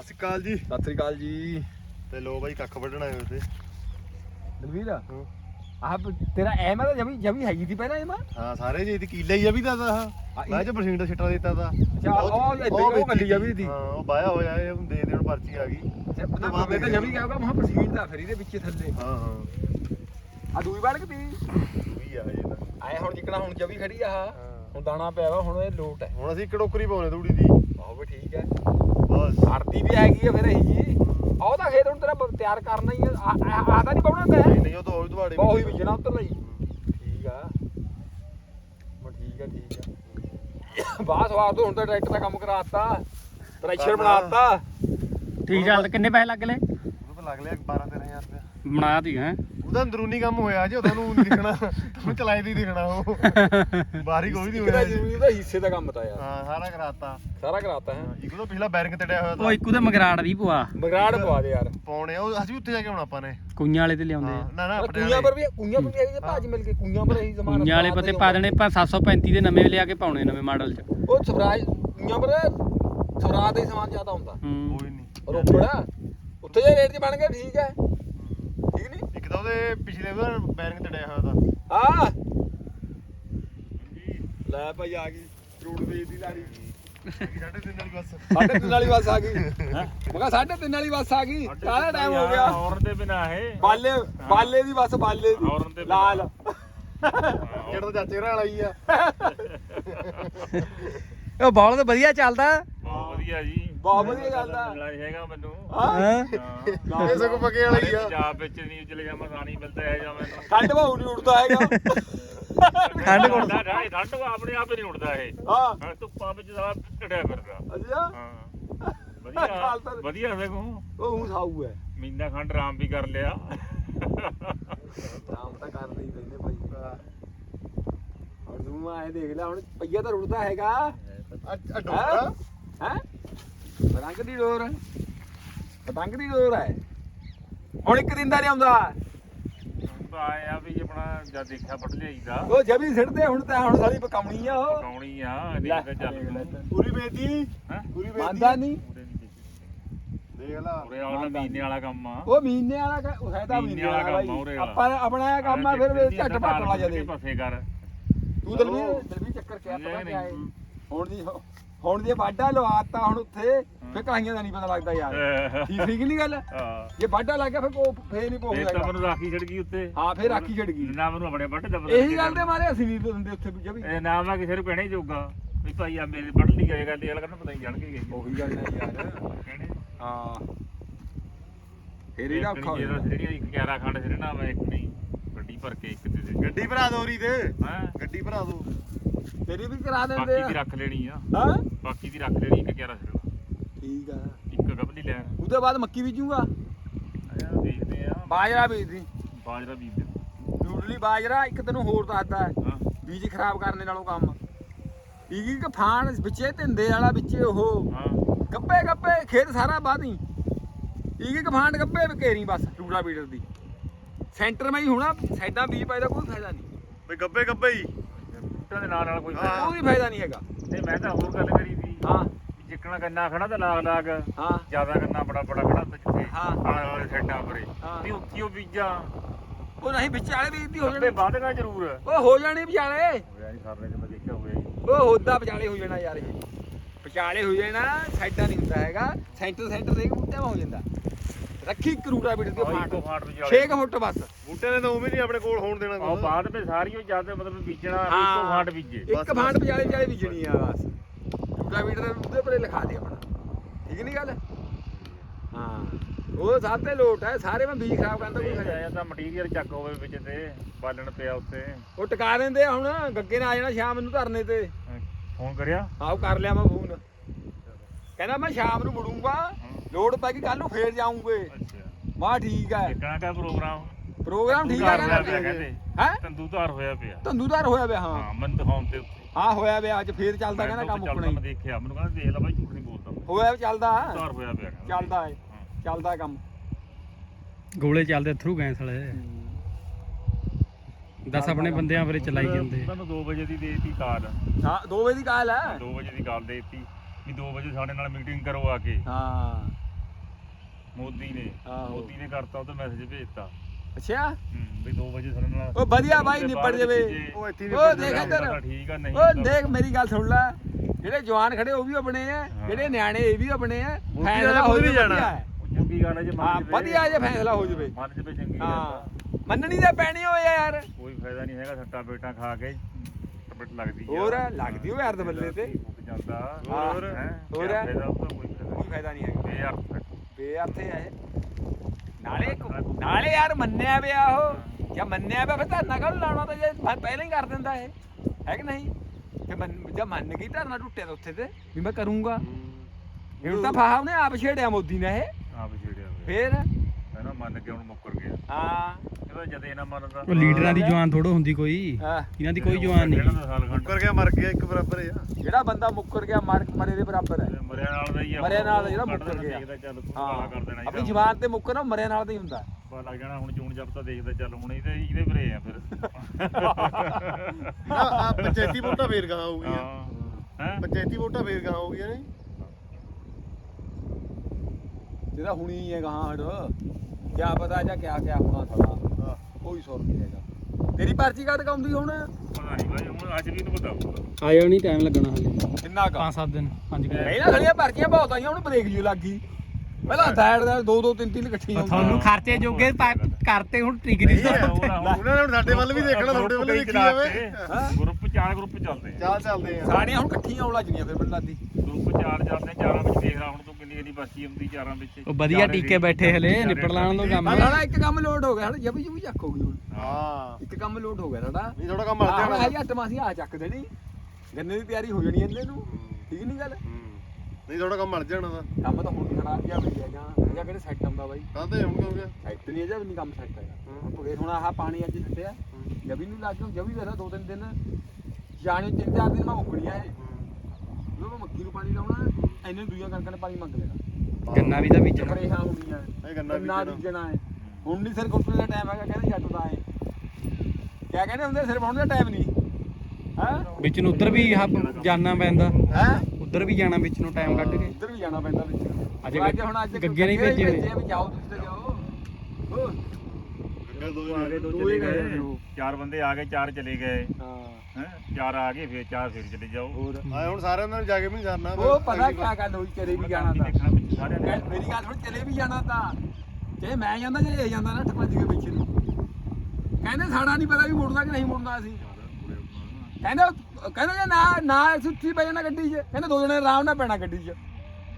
ਸਤਿ ਸ਼੍ਰੀ ਅਕਾਲ ਜੀ। ਸਤਿ ਸ੍ਰੀ ਅਕਾਲ ਜੀ। ਤੇ ਲੋ ਬਾਈ ਕੱਖ ਵੱਢਣ ਆਏ ਹੋਏ ਤੇ ਦਲਵੀਰ ਹਾਂ। ਆਹ ਪ- ਤੇਰਾ ਐਮ ਤਾਂ ਜਮੀ ਜਮੀ ਹੈਗੀ ਸੀ ਪਹਿਲਾਂ ਐਮ ਹਾਂ ਸਾਰੇ ਜੀ ਇਹਦੀ ਕੀਲਾ ਹੀ ਆ ਵੀ ਦਾ ਤਾਂ ਆ, ਮੈਂ ਚ ਬਰਸੀਨ ਦਾ ਛਿੱਟਾ ਦਿੱਤਾ ਤਾਂ। ਅੱਛਾ, ਉਹ ਹੀ ਉਹ ਗੱਲੀ ਆ ਵੀ ਦੀ। ਹਾਂ ਉਹ ਬਾਇਆ ਹੋਇਆ ਇਹ ਹੁਣ ਦੇ ਦੇਣ ਪਰਚੀ ਆ ਗਈ। ਨਾ ਮੈਂ ਤਾਂ ਜਮੀ ਕਹਾਂਗਾ ਮਹਾ ਪ੍ਰਸੀਡ ਦਾ ਫਿਰ ਇਹਦੇ ਵਿੱਚ ਥੱਲੇ। ਹਾਂ ਹਾਂ। ਆ ਦੂਈ ਵੜ ਕੇ ਤੀ ਵੀ ਆ ਜੇ ਤਾਂ। ਆਏ ਹੁਣ ਜਿੱਕਣਾ ਹੁਣ ਜਮੀ ਖੜੀ ਆ ਆਹ। ਹਾਂ। ਹੁਣ ਦਾਣਾ ਪਿਆ ਵਾ ਹੁਣ ਇਹ ਲੋਟ ਹੈ। ਹੁਣ ਅਸੀਂ ਇੱਕ ਟੋਕਰੀ ਪਾਉਣੇ ਤੂੜੀ ਦੀ ਆਹੋ ਵੀ ਠੀਕ ਹੈ। ਅੜਦੀ ਵੀ ਹੈਗੀ ਆ ਫਿਰ ਇਹੀ ਜੀ। ਆਹ ਤਾਂ ਖੇਤ ਹੁਣ ਤੇਰਾ ਬ- ਤਿਆਰ ਕਰਨਾ ਹੀ ਆ। ਆ ਤਾਂ ਨਹੀਂ ਪਾਉਣਾ ਹੁੰਦਾ ਨਹੀਂ ਨਹੀਂ ਉਹ ਤਾਂ ਹੋਈ ਤੁਹਾਡੇ ਬਹੁਤ ਹੀ ਵਿਜਣਾ ਉੱਤਰ ਲਈ। ਠੀਕ ਆ। ਮੈਂ ਠੀਕ ਆ ਠੀਕ ਆ। ਬਾਹਰ ਸਵਾਰ ਤੋਂ ਹੁਣ ਤਾਂ ਟਰੈਕਟਰ ਦਾ ਕੰਮ ਕਰਾਤਾ। ਪ੍ਰੈਸ਼ਰ ਕਰਨਾ। ਬਣਾਤਾ। ਠੀਕ ਚੱਲ ਕਿੰਨੇ ਪੈਸੇ ਲੱਗ ਲਏ ਉਹ ਤਾਂ ਲੱਗ ਲਿਆ 12 13000 ਰੁਪਇਆ। ਬਣਾ ਤੀ ਹੈ। ਉਹਦਾ ਅੰਦਰੂਨੀ ਕੰਮ ਹੋਇਆ ਜੇ ਉਹਦਾ ਨੂੰ ਦਿਖਣਾ। ਤੁਹਾਨੂੰ ਚਲਾਈ ਦੀ ਦਿਖਣਾ ਉਹ। ਬਾਹਰੀ ਕੋਈ ਨਹੀਂ ਹੋਇਆ ਜ਼ਰੂਰੀ ਉਹਦਾ ਹਿੱਸੇ ਦਾ ਕੰਮ ਤਾਂ ਯਾਰ। ਹਾਂ ਸਾਰਾ ਕਰਾਤਾ। ਸਾਰਾ ਕਰਾਤਾ ਹੈ। ਇੱਕ ਤਾਂ ਪਿਛਲਾ ਬੈਰਿੰਗ ਤੜਿਆ ਹੋਇਆ ਉਹ ਤਾਂ ਇੱਕੋ ਤੇ ਮਗਰਾੜ ਦੀ ਭੂਆ ਮਗਰਾੜ ਪਵਾ ਦੇ ਯਾਰ। ਪਾਉਣੇ ਆ, ਉਹ ਅਸੀਂ ਵੀ ਉੱਥੇ ਜਾ ਕੇ ਆਉਣਾ ਆਪਾਂ ਨੇ। ਕੁਈਆਂ ਵਾਲੇ ਤੇ ਲਿਆਉਂਦੇ ਹਾਂ ਆ। ਨਾ ਨਾ ਕੁਈਆਂ ਪਰ ਵੀ ਕੁਈਆਂ ਪਰ ਵੀ ਜੇ ਭਾਜ ਮਿਲ ਕੇ ਕੁਈਆਂ ਪਰ ਇਹੀ ਸਮਾਨ ਕੁਈਆਂ ਵਾਲੇ ਪਤੇ ਪਾ ਦੇਣੇ ਪਰ 735 ਦੇ ਨਵੇਂ ਲਿਆ ਕੇ ਪਾਉਣੇ ਨਵੇਂ ਮਾਡਲ ਚ। ਉਹ ਸਵਰਾਜ ਕੁਈਆਂ ਪਰ ਸਵਰਾਜ ਦਾ ਹੀ ਸਮਾਨ ਜ਼ਿਆਦਾ ਹੁੰਦਾ। ਹੂੰ। ਕੋਈ ਨਹੀਂ ਰੋਪੜ। ਉੱਥੇ ਜੇ ਰੇਟ 'ਚ ਬਣ ਗਿਆ ਠੀਕ ਹੈ। ਤਾਂ ਉਹਦੇ ਪਿਛਲੇ ਉਹਦਾ ਬੈਰਿੰਗ ਤੜਿਆ ਹੋਇਆ ਤਾਂ। ਹਾਂ ਲੈ ਭਾਈ ਆ ਗਈ ਰੂਟ ਵੇਚ ਦੀ ਲਾਰੀ। ਸਾਢੇ ਤਿੰਨ ਵਾਲੀ ਬੱਸ। ਸਾਢੇ ਤਿੰਨ ਵਾਲੀ ਬੱਸ ਆ ਗਈ। ਮੈਂ ਕਿਹਾ ਸਾਢੇ ਤਿੰਨ ਵਾਲੀ ਬੱਸ ਆ ਗਈ। ਕਾਹਦਾ ਟਾਈਮ ਹੋ ਗਿਆ? ਹੌਰਨ ਦੇ ਬਿਨਾ ਇਹ। ਬਾਲੇ ਬਾਲੇ ਦੀ ਬੱਸ ਬਾਲੇ ਹੌਰਨ ਦੀ ਤੇ ਲਾਲ ਜਿਹੜਾ ਤਾਂ ਚਾਚੇ ਘਰਾਂ ਵਾਲਾ ਹੀ ਆ। ਉਹ ਬਹੁਤ ਵਧੀਆ ਚੱਲਦਾ। ਬਹੁਤ ਵਧੀਆ ਜੀ। ਬਹੁਤ ਵਧੀਆ ਚੱਲਦਾ। ਮਿਲਣਾ ਹੈਗਾ ਮੈਨੂੰ। ਹਾਂ। ਇਹ ਸਗੋਂ ਪੱਕੇ ਵਾਲਾ ਹੀ ਆ। ਪੰਜਾਬ ਵਿੱਚ ਨਹੀਂ ਚਲੇ ਜਾਵਾਂ ਰਾਣੀ ਮਿਲਦਾ ਹੈ ਜਾਂ ਮੈਨੂੰ। ਠੰਡ ਭਾਉ ਨਹੀਂ ਉੱਡਦਾ ਹੈਗਾ। ਠੰਡ ਕੋਲ ਠੰਡ ਠੰਡ ਆਪਣੇ ਆਪ ਹੀ ਨਹੀਂ ਉੱਡਦਾ ਇਹ। ਹਾਂ। ਹਾਂ ਧੁੱਪਾਂ ਵਿੱਚ ਸਾਰਾ ਟੜਿਆ ਫਿਰਦਾ। ਅੱਛਾ। ਹਾਂ। ਵਧੀਆ। ਵਧੀਆ ਵੇਖੋ ਉਹ ਹੂੰ ਸਾਊ ਹੈ। ਮਹੀਨਾ ਖੰਡ ਆਰਾਮ ਵੀ ਕਰ ਲਿਆ। ਕੰਮ ਤਾਂ ਕਰਨਾ ਹੀ ਪੈਂਦੇ ਭਾਈ। ਹੁਣ ਤੂੰ ਆਏ ਦੇਖ ਲੈ ਹੁਣ ਪਈਆ ਤਾਂ ਰੁੜਦਾ ਹੈਗਾ। ਹੋਊਗਾ। ਹੈ? ਪਤੰਗ ਦੀ ਡੋਰ ਪਤੰਗ ਦੀ ਡੋਰ ਹੈ। ਹੁਣ ਇੱਕ ਦਿਨ ਦਾ ਨਹੀਂ ਆਉਂਦਾ। ਤਾਂ ਆਇਆ ਵੀ ਆਪਣਾ ਜਦ ਦੇਖਿਆ ਵੱਢ ਲਿਆਈਦਾ ਉਹ ਜਮੀ ਸਿੱਟਦੇ ਹੁਣ ਤਾਂ ਹੁਣ ਸਾਰੀ ਪਕਾਉਣੀ ਆ ਉਹ। ਪਕਾਉਣੀ ਆ ਦੇਖ ਕੇ ਚੱਲ ਪੂਰੀ ਬੇਦੀ ਹੈਂ? ਪੂਰੀ ਬੇਦੀ ਮੰਨਦਾ ਨਹੀਂ। ਦੇਖੀ। ਲਾ ਉਰੇ ਆਉਣਾ ਮਹੀਨੇ ਵਾਲਾ ਕੰਮ ਆ। ਉਹ ਮਹੀਨੇ ਵਾਲਾ ਉਹ ਹੈ ਤਾਂ ਮਹੀਨੇ ਵਾਲਾ ਵਾਲਾ ਕੰਮ ਵਾਲਾ। ਆਪਾਂ ਆਪਣਾ ਇਹ ਕੰਮ ਆ ਫਿਰ ਝੱਟ ਪੱਟ ਲਾ ਜਾਂਦੇ। ਪਾਸੇ ਕਰ। ਤੂੰ ਦਲਵੀਰ ਦਲਵੀਰ ਚੱਕਰ ਕਿਆ ਪਤਾ ਕਿਆ ਹੈ ਹੁਣ ਦੀ ਹੁਣ ਦੀ ਵਾਢਾ ਲਵਾਤਾ ਹੁਣ ਉੱਥੇ ਫਿਰ ਕਹਾਈਆਂ ਦਾ ਨਹੀਂ ਪਤਾ ਲੱਗਦਾ ਯਾਰ। ਠੀਕ ਠੀਕ ਨਹੀਂ ਗੱਲ? ਹਾਂ। ਜੇ ਵਾਢਾ ਲੱਗ ਗਿਆ ਫਿਰ ਕੋ ਫੇਰ ਨਹੀਂ ਇਹ ਤਾਂ ਪਹੁੰਚਦਾ ਮੈਨੂੰ ਰਾਖੀ ਛੜ ਗਈ ਉੱਤੇ। ਹਾਂ ਫਿਰ ਰਾਖੀ ਛੱਡ ਗਈ। ਨਾ ਮੈਨੂੰ ਆਪਣੇ ਵੱਟ ਦਬ ਇਹੀ ਗੱਲ ਤੇ ਮਾਰੇ ਅਸੀਂ ਨਹੀਂ ਦਿੰਦੇ ਉੱਥੇ ਵੀ। ਜਵੀ ਇਹ ਨਾਮ ਆ ਕਿਸੇ ਨੂੰ ਕਹਿਣੇ ਜੋਗਾ। ਵੀ ਭਾਈ ਆ ਮੇਰੇ ਵੱਢ ਲਈ ਗਏ ਗੱਲ ਇਹ ਗੱਲ ਪਤਾ ਨਹੀਂ ਜਾਣ ਕੇ ਗਈ ਉਹੀ ਗੱਲ ਹੈ ਯਾਰ। ਹਾਂ। ਫੇਰ ਇਹਦਾ ਔਖਾ ਹੋ ਜਿਹੜਾ ਜਾਂਦਾ। ਜਿਹੜੀ ਇੱਕ 11 ਖੰਡ ਸਿਰਣਾ ਮੈਂ ਇੱਕ ਨਹੀਂ। ਗੱਡੀ ਭਰ ਕੇ ਇੱਕ ਦੇ ਦੇ। ਗੱਡੀ ਭਰਾ ਦੋ ਰੀ ਤੇ। ਹਾਂ? ਗੱਡੀ ਭਰਾ ਦੋ। ਤੇਰੀ ਵੀ ਕਰਾ ਦਿੰਦੇ ਬਾਕੀ ਆ। ਦੀ ਰੱਖ ਲੈਣੀ ਆ। ਹਾਂ? ਬਾਕੀ ਦੀ ਰੱਖ ਲੈਣੀ ਇੱਕ 11 ਸਿਰਣਾ ਠੀਕ ਆ। ਇੱਕ ਗਬਲੀ ਲੈਣ। ਉਹਦੇ ਬਾਅਦ ਮੱਕੀ ਬੀਜੂਗਾ? ਆਇਆ ਦੇਖਦੇ ਆ। ਬਾਜਰਾ ਬੀਜਦੀ। ਬਾਜਰਾ ਬੀਜ ਦੇ ਨੂਡਲੀ ਬਾਜਰਾ ਇੱਕ ਤੈਨੂੰ ਹੋਰ ਦੱਸਦਾ ਹੈ ਹਾਂ। ਬੀਜ ਖਰਾਬ ਕਰਨੇ ਨਾਲੋਂ ਕੰਮ। ਇੱਕ ਇੱਕ ਫਾਨ ਵਿੱਚੇ ਧਿੰਦੇ ਵਾਲਾ ਵਿੱਚੇ ਉਹ। ਹਾਂ। ਗੱਪੇ ਗੱਪੇ ਖੇਤ ਸਾਰਾ ਬਾਦੀ ਇੱਕ ਇੱਕ ਫਾਂਡ ਗੱਪੇ ਘੇਰੀ ਬਸ ਟੂੜਾ ਬੀਟਰ ਦੀ। ਸੈਂਟਰ ਮੈਂ ਹੀ ਹੋਣਾ ਸਾਈਡਾਂ ਬੀਜ ਪਾਇਦਾ ਕੋਈ ਫਾਇਦਾ ਨਹੀਂ। ਬਈ ਗੱਬੇ ਗੱਬੇ ਹੀ। ਬੂਟਾਂ ਦੇ ਨਾਲ ਨਾਲ ਕੋਈ ਫਾਇਦਾ? ਕੋਈ ਫਾਇਦਾ ਨਹੀਂ ਹੈਗਾ। ਨਹੀਂ ਮੈਂ ਤਾਂ ਹੋਰ ਗੱਲ ਕਰੀ ਸੀ ਹਾਂ। ਵੀ ਜਿੱਕਣਾ ਗੰਨਾ ਖੜਾ ਤਾਂ ਲਾਗ ਲਾਗ ਹਾਂ। ਜ਼ਿਆਦਾ ਗੰਨਾ ਬੜਾ ਬੜਾ ਖੜਾ ਤੇ ਚੁੱਕੇ ਹਾਂ। ਆਲੇ ਵਾਲੇ ਸਾਈਡਾਂ ਪਰੇ। ਹਾਂ। ਵੀ ਉਹ ਬੀਜਾਂ। ਉਹ ਨਹੀਂ ਵਿੱਚ ਵਾਲੇ ਬੀਜਦੀ ਹੋ ਗੱਬੇ ਜਾਣੀ। ਵਾਧਗਾ ਜ਼ਰੂਰ। ਉਹ ਹੋ ਜਾਣੀ ਵਿਚਾਲੇ। ਹੋਇਆ ਨਹੀਂ ਸਰਨੇ ਮੈਂ ਦੇਖਿਆ ਹੋਇਆ ਹੀ। ਉਹ ਹੋਦਾ ਵਿਚਾਲੇ ਹੋ ਜਾਣਾ ਯਾਰ ਇਹ। ਵਿਚਾਲੇ ਹੋ ਜਾਣਾ ਸਾਈਡਾਂ ਨਹੀਂ ਹੁੰਦਾ ਹੈਗਾ। ਸੈਂਟਰ ਸੈਂਟਰ ਦੇ ਬੂਟਿਆਂ ਹੋ ਜਾਂਦਾ। ਰੱਖੀ ਕਰੂੜਾ ਬੀਟ ਦੀ ਫਾਂਟ। ਇੱਕੋ ਫਾਂਟ ਵਿਚਾਲੇ। 6 ਫੁੱਟ ਬਸ। ਬੂਟੇ ਨੇ ਤਾਂ ਉਵੇਂ ਨਹੀਂ ਆਪਣੇ ਕੋਲ ਹੋਣ ਦੇਣਾ ਆਹ ਕੁਛ। ਬਾਅਦ ਵਿੱਚ ਸਾਰੀਆਂ ਜ਼ਿਆਦਾ ਮਤਲਬ ਬੀਜਣਾ ਹਾਂ। ਇੱਕੋ ਫਾਂਟ ਬੀਜੇ। ਇੱਕ ਬਸ, ਫਾਂਟ ਬਸ। ਵਿਚਾਲੇ ਵਿਚਾਲੇ ਬੀਜਣੀ ਆ ਬਸ। ਕਰੂੜਾ ਬੀਟ ਦੇ ਉਹਦੇ ਪਰੇ ਲਿਖਾ ਦੇ ਆਪਣਾ। ਠੀਕ ਨਹੀਂ ਗੱਲ? ਹਾਂ। ਉਹ ਸਾਤੇ ਲੋਟ ਹੈ ਸਾਰੇ ਮੈਂ ਬੀਜ ਖਰਾਬ ਕਰਨ ਦਾ ਕੋਈ ਫਾਇਦਾ ਨਹੀਂ। ਤਾਂ ਮਟੀਰੀਅਲ ਚੱਕ ਹੋਵੇ ਵਿੱਚ ਤੇ ਬਾਲਣ ਪਿਆ ਉੱਤੇ। ਉਹ ਟਿਕਾ ਦਿੰਦੇ ਆ ਹੁਣ ਗੱਗੇ ਨੇ ਆ ਜਾਣਾ ਸ਼ਾਮ ਨੂੰ ਧਰਨੇ ਤੇ। ਫੋਨ ਕਰਿਆ? ਆਓ ਕਰ ਲਿਆ ਮੈਂ ਫੋਨ। ਕਹਿੰਦਾ ਮੈਂ ਸ਼ਾਮ ਨੂੰ ਮੁੜੂੰਗਾ। ਲੋੜ ਪੈ ਗਈ ਕੱਲ ਨੂੰ ਫੇਰ ਜਾਊਂਗੇ। ਅੱਛਾ। ਮਾ ਠੀਕ ਹੈ। ਕਿਹੜਾ ਕਾ ਪ੍ਰੋਗਰਾਮ। ਪ੍ਰੋਗਰਾਮ ਠੀਕ ਹੈ ਕਹਿੰਦਾ। ਪਿਆ ਹੈ? ਤੰਦੂਦਾਰ ਹੋਇਆ ਪਿਆ। ਤੰਦੂਦਾਰ ਹੋਇਆ ਵੇ ਹਾਂ। ਹਾਂ ਮਨ ਦਿਖਾਉਣ ਤੇ ਉੱਤੇ ਹਾਂ ਹੋਇਆ ਵੇ ਅੱਜ ਫੇਰ ਚੱਲਦਾ ਕਹਿੰਦਾ ਕੰਮ ਚੱਲਦਾ ਉੱਕਣਾ ਮੈਂ ਦੇਖਿਆ। ਮੈਨੂੰ ਕਹਿੰਦਾ ਦੇਖ ਲੈ ਬਾਈ ਝੂਠ ਨਹੀਂ ਬੋਲਦਾ ਹੋਇਆ ਵੇ ਚੱਲਦਾ। ਤੰਦੂਦਾਰ ਹੋਇਆ ਪਿਆ। ਚੱਲਦਾ ਹੈ। ਚੱਲਦਾ ਕੰਮ। ਗੋਲੇ ਚੱਲਦੇ ਥਰੂ ਗੈਸ ਵਾਲੇ। ਦੱਸ ਆਪਣੇ ਬੰਦਿਆਂ ਬਾਰੇ ਚਲਾਈ ਜਾਂਦੇ। ਉਹਨਾਂ ਨੂੰ 2 ਵਜੇ ਦੀ ਦੇਤੀ ਕਾਲ। ਹਾਂ 2 ਵਜੇ ਦੀ ਕਾਲ ਹੈ। 2 ਵਜੇ ਦੀ ਕਾਲ ਦੇਤੀ। ਵੀ 2 ਵਜੇ ਸਾਡੇ ਨਾਲ ਮੀਟਿੰਗ ਕਰੋ ਆ ਕੇ। ਹਾਂ। ਮੋਦੀ ਨੇ। ਆਹੋ। ਮੋਦੀ ਨੇ ਕਰਤਾ ਉਹ ਮੈਸੇਜ ਭੇਜਤਾ। ਅੱਛਾ? ਹੂੰ, ਵੀ 2 ਵਜੇ ਸਾਡੇ ਨਾਲ ਉਹ ਵਧੀਆ ਬਾਈ ਉਹਦੇ ਬਾਅਦ ਜਾਵੇ। ਉਹ ਇੱਥੇ ਹੀ ਉਹ ਦੇਖ। ਇੱਧਰ। ਠੀਕ ਆ ਨਹੀਂ ਉਹ ਦੇਖ ਮੇਰੀ ਗੱਲ ਸੁਣ ਲੈ। ਜਿਹੜੇ ਜਵਾਨ ਖੜੇ ਉਹ ਵੀ ਆਪਣੇ ਆ। ਜਿਹੜੇ ਨਿਆਣੇ ਇਹ ਵੀ ਆਪਣੇ ਆ। ਮੋਦੀ ਫੈਸਲਾ ਦਾ ਹੋ ਵੀ ਜਾਵੇ ਜਾਣਾ। ਉਹ ਚੰਗੀ ਗੱਲ ਹੈ ਜੇ ਹਾਂ ਜਵੇ ਵਧੀਆ ਜੇ ਫੈਸਲਾ ਹੋ ਜਾਵੇ। ਮੰਨ ਜਵੇ ਚੰਗੀ ਗੱਲ ਆ। ਹਾਂ ਮੰਨਣੀ ਤਾਂ ਪੈਣੀ ਹੋਏ ਯਾਰ। ਕੋਈ ਫਾਇਦਾ ਨਹੀਂ ਹੈਗਾ ਸੱਟਾ ਪੇਟਾਂ ਖਾ ਕੇ। ਟਪਟ ਲੱਗਦੀ ਆ। ਹੋਰ ਲੱਗਦੀ ਉਹ ਅਰਧ ਬੱਲੇ ਤੇ। ਮੁੱਕ ਜਾਂਦਾ। ਹੋਰ। ਹੈਂ? ਹੋਰ। ਕਿਆ ਫਾਇਦਾ ਉਹਦਾ ਕੋਈ ਫਾਇਦਾ ਕੋਈ ਫਾਇਦਾ ਨਹੀਂ ਹੈਗਾ। ਨਹੀਂ ਬੇਅਰਥ ਹੈ ਇਹ। ਨਾਲੇ ਨਾਲੇ ਯਾਰ ਮੰਨਿਆ ਪਿਆ ਉਹ। ਜਾਂ ਮੰਨਿਆ ਪਿਆ ਫਿਰ ਧਰਨਾ ਕਾਹਨੂੰ ਲਾਉਣਾ ਤਾਂ ਜੇ ਪਹਿਲਾਂ ਹੀ ਕਰ ਦਿੰਦਾ ਇਹ। ਹੈ ਕਿ ਨਹੀਂ? ਤੇ ਮੰਨ ਜਦ ਮੰਨ ਗਈ ਧਰਨਾ ਟੁੱਟਿਆ ਤਾਂ ਉੱਥੇ ਤੇ ਵੀ ਮੈਂ ਕਰੂੰਗਾ। ਹੁਣ ਤਾਂ ਫਾਹਾ ਉਹਨੇ ਆਪ ਛੇੜਿਆ ਮੋਦੀ ਨੇ ਇਹ। ਆਪ ਛੇੜਿਆ ਫੇਰ? ਹੈ ਨਾ ਮੰਨ ਕੇ ਹੁਣ ਮੁੱਕਰ ਗਿਆ। ਹਾਂ। ਇਹਦਾ ਜਦ ਇਹਨਾਂ ਮੰਨਦਾ। ਉਹ ਲੀਡਰਾਂ ਦੀ ਜਵਾਨ ਥੋੜੋ ਹੁੰਦੀ ਕੋਈ। ਹਾਂ। ਇਹਨਾਂ ਦੀ ਕੋਈ ਜਵਾਨ ਨਹੀਂ। ਇਹਨਾਂ ਦਾ ਸਾਲ ਖੰਡ। ਮੁੱਕਰ ਗਿਆ ਮਰ ਗਿਆ ਇੱਕ ਬਰਾਬਰ ਆ। ਜਿਹੜਾ ਬੰਦਾ ਮੁੱਕਰ ਗਿਆ ਮਰ ਮਰੇ ਦੇ ਬਰਾਬਰ ਹੈ। ਮਰਿਆ ਨਾਲ ਦਾ ਹੀ ਆ। ਮਰਿਆ ਨਾਲ ਦਾ ਜਿਹੜਾ ਮੁੱਕਰ ਗਿਆ। ਦੇਖਦਾ ਚੱਲ ਤੂੰ ਹਾਂ। ਕਾਲਾ ਕਰ ਦੇਣਾ ਆਪਣੀ ਜਵਾਨ ਤੇ ਮੁੱਕਰ ਨਾ ਮਰਿਆ ਨਾਲ ਦਾ ਹੀ ਹੁੰਦਾ। ਪਤਾ ਲੱਗ ਜਾਣਾ ਹੁਣ ਜੂਨ ਜਬ ਤਾਂ ਦੇਖਦਾ ਚੱਲ ਹੁਣ ਇਹਦੇ ਇਹਦੇ ਭਰੇ ਆ ਫਿਰ। ਨਾ ਆ ਪੰਚਾਇਤੀ ਵੋਟਾਂ ਫੇਰ ਗਾਂ ਹੋ ਗਈਆਂ ਹਾਂ। ਹੈ? ਪੰਚਾਇਤੀ ਵੋਟਾਂ ਫੇਰ ਗਾਂ ਹੋ ਗਈਆਂ ਨੇ। ਜਿਹੜਾ ਹੁਣੀ ਹੀ ਹੈ ਗਾਹਾਂ ਹਟ ਕਿਆ ਪਤਾ ਜਾਂ ਕਿਆ ਕਿਆ ਹੋਣਾ ਹਾਂ ਕੋਈ ਸੁਰ ਨਹੀਂ ਹੈਗਾ। ਤੇਰੀ ਪਰਚੀ ਕੱਟ ਕਾਉਂਦੀ ਹੁਣ? ਪਤਾ ਨਹੀਂ ਭਾਈ ਹੁਣ ਅੱਜ ਵੀ ਨੂੰ ਬਤਾਊਗਾ ਆ ਜਾਣੀ ਟਾਈਮ ਲੱਗਣਾ ਹਲੇ ਕਿੰਨਾ ਕਾ 5-7 ਦਿਨ। 5 ਕਿਲੋ ਪਹਿਲਾਂ ਖੜੀਆਂ ਪਰਚੀਆਂ ਬਹੁਤ ਆਈਆਂ ਹੁਣ ਬ੍ਰੇਕ ਜੀ ਲੱਗ। ਗਈ ਪਹਿਲਾਂ ਸਾਈਡ ਦਾ ਦੋ ਦੋ ਤਿੰਨ ਤਿੰਨ ਇਕੱਠੀਆਂ ਤੁਹਾਨੂੰ ਖਰਚੇ ਜੋਗੇ ਕਰਤੇ ਹੁਣ ਟਿਕ ਨਹੀਂ ਨਹੀਂ ਉਹਨਾਂ ਨੇ ਹੁਣ ਸਾਡੇ ਵੱਲ ਵੀ ਦੇਖਣਾ ਤੁਹਾਡੇ ਵੱਲ ਵੀ ਦੇਖੀ ਜਾਵੇ। ਗਰੁੱਪ ਚਾਰ ਗਰੁੱਪ ਚੱਲਦੇ ਆ। ਚਾਲ ਚੱਲਦੇ ਆ। ਸਾਰੀਆਂ ਹੁਣ ਇਕੱਠੀਆਂ ਆਉਣ ਲੱਗੀਆਂ ਫਿਰ ਮੈਨੂੰ ਲੱਗਦੀ। ਗਰੁੱਪ ਚਾਰ ਚੱਲਦੇ ਆ, ਚਾਰਾਂ ਵਿੱਚ ਦੇਖ ਰਾ ਹੁਣ ਆਉਂਦੀ ਚਾਰਾਂ ਵਿੱਚ। ਉਹ ਵਧੀਆ ਟੀਕੇ ਬੈਠੇ ਹਲੇ ਨਿਪੜ ਲਾਣ ਤੋਂ ਕੰਮ ਸਾਡਾ ਇੱਕ ਕੰਮ ਲੋਡ ਹੋ ਗਿਆ ਸਾਡਾ ਜਬੀ ਜਬੀ ਚੱਕ ਹੋ ਗਈ ਹੁਣ। ਹਾਂ। ਇੱਕ ਕੰਮ ਲੋਡ ਹੋ ਗਿਆ ਸਾਡਾ। ਨਹੀਂ ਥੋੜਾ ਕੰਮ ਆਹ ਜਾਣਾ ਹੈ ਮਾਸੀ ਆ ਚੱਕ ਦੇਣੀ। ਗੰਨੇ ਦੀ ਤਿਆਰੀ ਹੋ ਜਾਣੀ ਇਹਨੇ ਨੂੰ। ਠੀਕ ਨਹੀਂ ਗੱਲ? ਹੂੰ। ਨਹੀਂ ਥੋੜਾ ਕੰਮ ਮਰ ਜਾਣਾ ਦਾ ਕੰਮ ਤਾਂ ਹੁਣ ਹੀ ਖੜਾ ਗਿਆ ਵੀ ਜਾਂ ਜਾਂ ਕਿਹੜੇ ਸੈੱਟ ਆਉਂਦਾ ਬਾਈ। ਕਾਹਦੇ ਹੁਣ ਹੋ ਗਿਆ ਸੈੱਟ ਨਹੀਂ ਅਜਾ ਵੀ ਨਹੀਂ ਕੰਮ ਸੈੱਟ ਹੈਗਾ ਫੇਰ ਹੁਣ ਆਹ ਪਾਣੀ ਅੱਜ ਛੱਡਿਆ ਜਬੀ ਨੂੰ ਲੱਗ ਗਿਆ ਜਬੀ ਵੇਰਾ ਦੋ ਤਿੰਨ ਦਿਨ। ਜਾਣੇ ਤਿੰਨ ਚਾਰ ਦਿਨ ਮੈਂ ਮੁੱਕਣੀ ਆ ਇਹ। ਜਦੋਂ ਮੈਂ ਮੱਕੀ ਨੂੰ ਪਾਣੀ ਲਾਉਣਾ ਐਨੇ ਦੂਜੀਆਂ ਕਣਕਾਂ ਨੇ ਪਾਣੀ ਮੰਗ ਲੈਣਾ। ਗੰਨਾ ਵੀ ਤਾਂ ਬੀਜਣਾ। ਪਰੇਸ਼ਾਨ ਹੋਣੀਆਂ ਇਹ ਗੰਨਾ ਗੰਨਾ ਬੀਜਣਾ। ਬੀਜਣਾ ਹੈ। ਹੁਣ ਨਹੀਂ ਸਿਰ ਕੁੱਟਣ ਦਾ ਟਾਈਮ ਹੈਗਾ ਕਹਿੰਦੇ ਜੱਟ ਦਾ ਹੈ ਕਿਆ ਕਹਿੰਦੇ ਹੁੰਦੇ ਸਿਰ ਪਾਉਣ ਦਾ ਟਾਈਮ ਨਹੀਂ ਹੈ? ਵਿੱਚ ਨੂੰ ਉੱਧਰ ਵੀ ਹੱਬ ਜਾਣਾ ਪੈਂਦਾ। ਹੈ? ਉੱਧਰ ਵੀ ਜਾਣਾ ਵਿੱਚ ਨੂੰ ਟਾਈਮ ਕੱਢ ਕੇ। ਇੱਧਰ ਵੀ ਜਾਣਾ ਪੈਂਦਾ ਵਿੱਚ ਅੱਜ ਅੱਜ ਹੁਣ ਅੱਜ ਗੱਗੇ ਨਹੀਂ ਭੇਜੇ। ਵੀ ਜਾਓ ਤੁਸੀਂ ਤਾਂ ਜਾਓ। ਹੋ। ਚਾਰ ਬੰਦੇ ਆ ਗਏ ਚਾਰ ਚਲੇ ਗਏ। ਹਾਂ। ਹੈ? ਚਾਰ ਆ ਗਏ ਫਿਰ ਚਾਰ ਫਿਰ ਚਲੇ ਜਾਓ। ਹੋਰ? ਆਏ ਹੁਣ ਸਾਰਿਆਂ ਨਾਲ ਜਾ ਕੇ ਵੀ ਨਹੀਂ ਜਾਣਾ। ਉਹ ਪਤਾ ਕਿਆ ਗੱਲ ਹੋਈ ਚਲੇ ਵੀ ਜਾਣਾ ਤਾਂ ਸਾਰਿਆਂ ਨੇ। ਮੇਰੀ ਗੱਲ ਸੁਣ ਚਲੇ ਵੀ ਜਾਣਾ ਤਾਂ। ਜੇ ਮੈਂ ਜਾਂਦਾ ਜੇ ਇਹ ਜਾਂਦਾ ਨਾ ਠੱਪਾ ਜੀ ਪਿੱਛੇ ਨੂੰ। ਕਹਿੰਦੇ ਸਾਡਾ ਨਹੀਂ ਪਤਾ ਵੀ ਮੁੜਨਾ ਕਿ ਨਹੀਂ ਮੁੜਨਾ ਅਸੀਂ। ਕਹਿੰਦੇ ਕਹਿੰਦੇ ਜੇ ਨਾ ਨਾ ਸੁੱਤੀ ਪੈ ਜਾਣਾ ਗੱਡੀ 'ਚ। ਕਹਿੰਦੇ ਦੋ ਜਣੇ ਆਰਾਮ ਨਾਲ ਪੈਣਾ ਗੱਡੀ 'ਚ।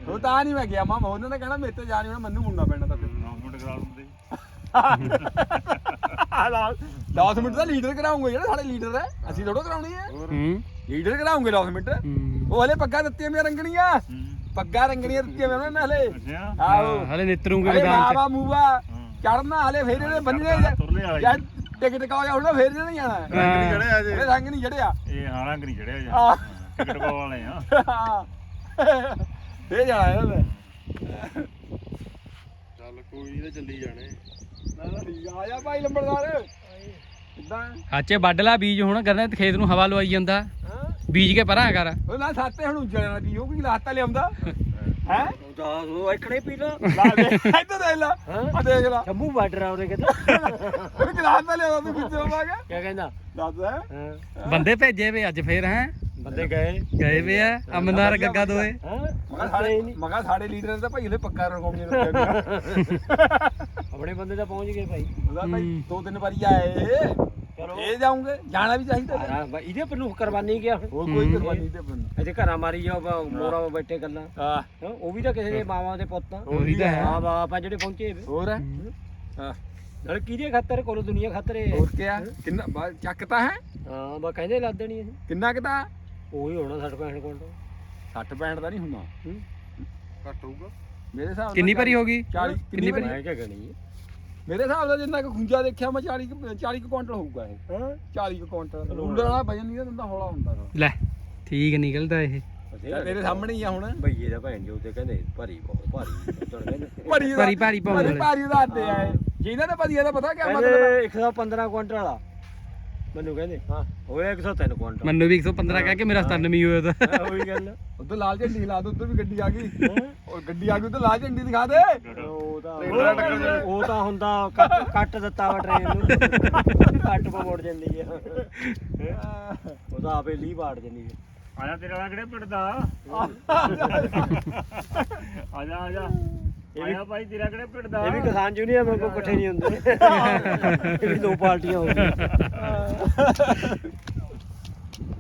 ਉਹ ਤਾਂ ਨਹੀਂ ਮੈਂ ਗਿਆ ਮਾਮਾ ਉਹਨਾਂ ਨੇ ਕਹਿਣਾ ਮੇਰੇ ਤੇ ਜਾਣੀ ਹੋਣਾ ਮੈਨੂੰ ਮੁੜਨਾ ਪੈਣਾ ਤਾਂ ਫਿਰ। ਅਨਾਉਂਸਮੈਂਟ ਕਰਾ ਦਿੰਦੇ 10 ਮਿੰਟ ਦਾ ਲੀਡਰ ਕਰਾਉਂਗੇ ਜਿਹੜਾ ਸਾਡੇ ਲੀਡਰ ਹੈ। ਅਸੀਂ ਥੋੜਾ ਕਰਾਉਣੀ ਹੈ। ਹੂੰ। ਲੀਡਰ ਕਰਾਉਂਗੇ 10 ਮਿੰਟ। ਉਹ ਹਲੇ ਪੱਗਾਂ ਦਿੱਤੀਆਂ ਮੇਰੀਆਂ ਰੰਗਣੀਆਂ। ਹੂੰ। ਪੱਗਾਂ ਰੰਗਣੀਆਂ ਦਿੱਤੀਆਂ ਮੈਂ ਉਹਨਾਂ ਨੇ ਹਲੇ ਅੱਛਾ। ਆਹੋ। ਹਲੇ ਨਿਤਰੂਗੇ ਹਲੇ ਮੈਦਾਨ ਮਾਵਾ ਚ ਮੂਵਾ ਹਾਂ। ਚੜਨਾ ਹਲੇ ਫੇਰ ਇਹਨੇ ਬੰਨਣੇ ਤੁਰਲੇ ਵਾਲਾ। ਯਾਰ ਟਿਕਟ ਕਾ ਜਾ ਹੁਣ ਫੇਰ ਨਹੀਂ ਜਾਣਾ। ਰੰਗ ਨਹੀਂ ਚੜਿਆ ਇਹ ਅਜੇ। ਰੰਗ ਨਹੀਂ ਜੜਿਆ ਇਹ ਹਾਲਾਂ ਕਰੀ ਚੜਿਆ ਜਾ ਆਹ। ਟਿਕਟ ਪਾਉਣ ਵਾਲੇ ਆ। ਫੇਰ ਜਾਣਾ ਇਹਨਾਂ। ਨੇ ਚੱਲ ਕੋਈ ਨਹੀਂ ਚੱਲੀ ਜਾਣੇ। ਨਾ ਨਾ ਠੀਕ ਆ। ਆ ਜਾ ਭਾਈ ਲੰਬੜਦਾਰ। ਕਿੱਦਾਂ? ਹਾਚੇ ਵੱਢ ਲਾ ਬੀਜ ਹੁਣ ਕਰਨਾ ਖੇਤ ਨੂੰ ਹਵਾ ਲਵਾਈ ਜਾਂਦਾ। ਹਾਂ ਬੀਜ ਕੇ ਪਰਾਂ ਕਰ। ਉਹ ਨਾ ਸਾਤੇ ਹੁਣ ਉੱਜੜਨਾ ਕੀ ਉਹ ਵੀ ਲਾਤਾ ਲਿਆਉਂਦਾ। ਹੈ? ਦੱਸ ਉਹ ਇਕੜੇ ਪੀ ਲਾ। ਲਾ ਦੇ ਇੱਧਰ ਦੇਖ ਲਾ। ਆ ਦੇਖ ਲਾ। ਜੰਮੂ ਬਾਰਡਰ ਆ ਉਹਦੇ ਕਿਤੇ ਉਹ ਗਲਾਸ ਤਾਂ ਲਿਆਉਂਦਾ ਤੂੰ ਵਿੱਚ ਹੋਵਾਂਗਾ ਕੀ। ਕਹਿੰਦਾ? ਦੱਸ ਹੈ। ਹਾਂ? ਬੰਦੇ ਭੇਜੇ ਵੇ ਅੱਜ ਫੇਰ ਹੈ? ਬੰਦੇ ਗਏ। ਗਏ ਵੇ ਆ ਅਮਨਦਾਰ ਗੱਗਾ ਦੋਏ। ਹਾਂ? ਮਗਾ ਸਾਡੇ ਲੀਡਰ ਤਾਂ ਭਾਈ ਹਲੇ ਪੱਕਾ ਰੱਖਿਆ ਆਪਣੇ ਬੰਦੇ ਤਾਂ ਪਹੁੰਚ ਗਏ ਭਾਈ। ਉਹਦਾ ਭਾਈ ਹੂੰ। ਦੋ ਤਿੰਨ ਵਾਰੀ ਆਏ। ਚਲੋ ਇਹ ਜਾਉਂਗੇ ਜਾਣਾ ਵੀ ਚਾਹੀਦਾ ਹੈ। ਹਾਂ ਬਈ ਇਹਦੇ ਪਰ ਨੂੰ ਕਰਵਾਨੀ ਗਿਆ ਹੁਣ। ਹੋਰ ਕੋਈ ਹੂੰ। ਕੁਰਬਾਨੀ ਤੇ ਬੰਨ ਇੱਥੇ ਘਰਾਂ ਮਾਰੀ ਜਾਓ ਬ- ਮੋਰਾਂ 'ਤੇ ਬੈਠੇ ਗੱਲਾਂ। ਹਾਂ। ਹਾਂ, ਉਹ ਵੀ ਤਾਂ ਕਿਸੇ ਦੇ ਮਾਵਾਂ ਦੇ ਪੁੱਤ ਆ। ਉਹੀ ਤਾਂ ਹੈ। ਹਾਂ ਬਾਪ ਆ ਜਿਹੜੇ ਪਹੁੰਚੇ ਵੇ। ਹੋਰ ਹੈ? ਹਾਂ। ਨਾਲ ਕਿਹਦੇ ਖਾਤਰ? ਕੋਲ ਦੁਨੀਆ ਖਾਤਰ ਇਹ। ਹੋਰ ਕੀ ਆ ਕਿੰਨਾ ਬਾ- ਚੱਕਤਾ ਹੈ? ਹਾਂ ਬਾ ਕਹਿੰਦੇ ਲੱਦ ਦੇਣੀ ਅਸੀਂ ਕਿੰਨਾ ਕਿਤਾ ਉਹੀ ਹੋਣਾ 60 65 ਕੁਇੰਟਲ। 60 65 ਦਾ ਨਹੀਂ ਹੁੰਦਾ। ਹੂੰ। ਘੱਟ ਹੋਊਗਾ। ਮੇਰੇ ਹਿਸਾਬ ਨਾਲ ਕਿੰਨੀ ਭਰੀ ਹੋ ਗਈ? 40 ਕਿੰਨੀ ਭਰੀ ਮੈਂ ਕਿਹਾ ਗਣੀ ਮੇਰੇ ਹਿਸਾਬ ਨਾਲ ਜਿੰਨਾ ਕੁ ਖੁੰਜਾ ਦੇਖਿਆ ਮੈਂ 40 ਕੁ- 40 ਕੁ ਕੁਇੰਟਲ ਹੋਊਗਾ ਇਹ। ਹਾਂ? 40 ਕੁ ਕੁਇੰਟਲ। ਰੂਲਰ ਵਾਲਾ ਵਜਨ ਨਹੀਂ ਦਿੰਦਾ ਹੌਲਾ ਹੁੰਦਾ ਗਾ। ਲੈ ਠੀਕ ਨਿਕਲਦਾ ਇਹ। ਯਾਰ ਤੇਰੇ ਸਾਹਮਣੇ ਹੀ ਆ ਹੁਣ। ਭਈਏ ਦਾ ਭੈਣ ਜੋ ਤੇ ਕਹਿੰਦੇ ਭਾਰੀ ਬਹੁਤ ਭਾਰੀ ਚੱਲ ਕਹਿੰਦੇ। ਭਰੀ ਭਾਰੀ- ਭਾਰੀ ਭਾਰੀ ਨੇ। ਭਾਰੀ ਦਾ ਹੱਥ ਆ ਇਹ। ਜਿਹਨਾਂ ਨੇ ਵਧੀਆ ਦਾ ਪਤਾ ਕਿਆ ਮਤਲਬ ਹੈ? ਕਹਿੰਦੇ 115 ਕੁਇੰਟਲ ਵਾਲਾ। ਮੈਨੂੰ ਕਹਿੰਦੇ। ਹਾਂ। ਹੋਇਆ 103 ਕੁਇੰਟਲ। ਮੈਨੂੰ ਵੀ 115 ਕਹਿ ਕੇ ਮੇਰਾ 97 ਹੀ ਹੋਇਆ ਤਾਂ। ਹਾਂ, ਉਹੀ ਗੱਲ। ਉੱਧਰ ਲਾਲ ਝੰਡੀ ਲਾ ਦੋ ਉੱਧਰ ਵੀ ਗੱਡੀ ਆ ਗਈ? ਉਹ ਗੱਡੀ ਆ ਗਈ ਉੱਧਰ ਲਾਲ ਝੰਡੀ ਦਿਖਾ ਦੇ। ਉਹ ਟ੍ਰੇਨ ਟੱਕਰ। ਉਹ ਤਾਂ ਹੁੰਦਾ ਕੱਟ ਕੱਟ ਦਿੱਤਾ ਵਾ ਟ੍ਰੇਨ ਨੂੰ। ਕੱਟ ਪਾ ਮੋੜ ਜਾਂਦੀ ਆ। ਉਹ ਤਾਂ ਆਪੇ ਲੀ ਪਾੜ ਜਾਂਦੀ ਆ। ਆਇਆ ਤੇਰੇ ਵਾਲਾ ਕਿਹੜੇ ਪਿੰਡ ਦਾ? ਆਜਾ ਆਜਾ ਇਹ ਵੀ- ਆਇਆ ਭਾਈ ਤੇਰਾ ਕਿਹੜੇ ਪਿੰਡ ਦਾ? ਇਹ ਵੀ ਕਿਸਾਨ ਯੂਨੀਅਨ ਵਾਂਗੂ ਇਕੱਠੇ ਨਹੀਂ ਹੁੰਦੇ। ਇਹ ਵੀ ਦੋ ਪਾਰਟੀਆਂ ਹੋ ਗਈਆਂ।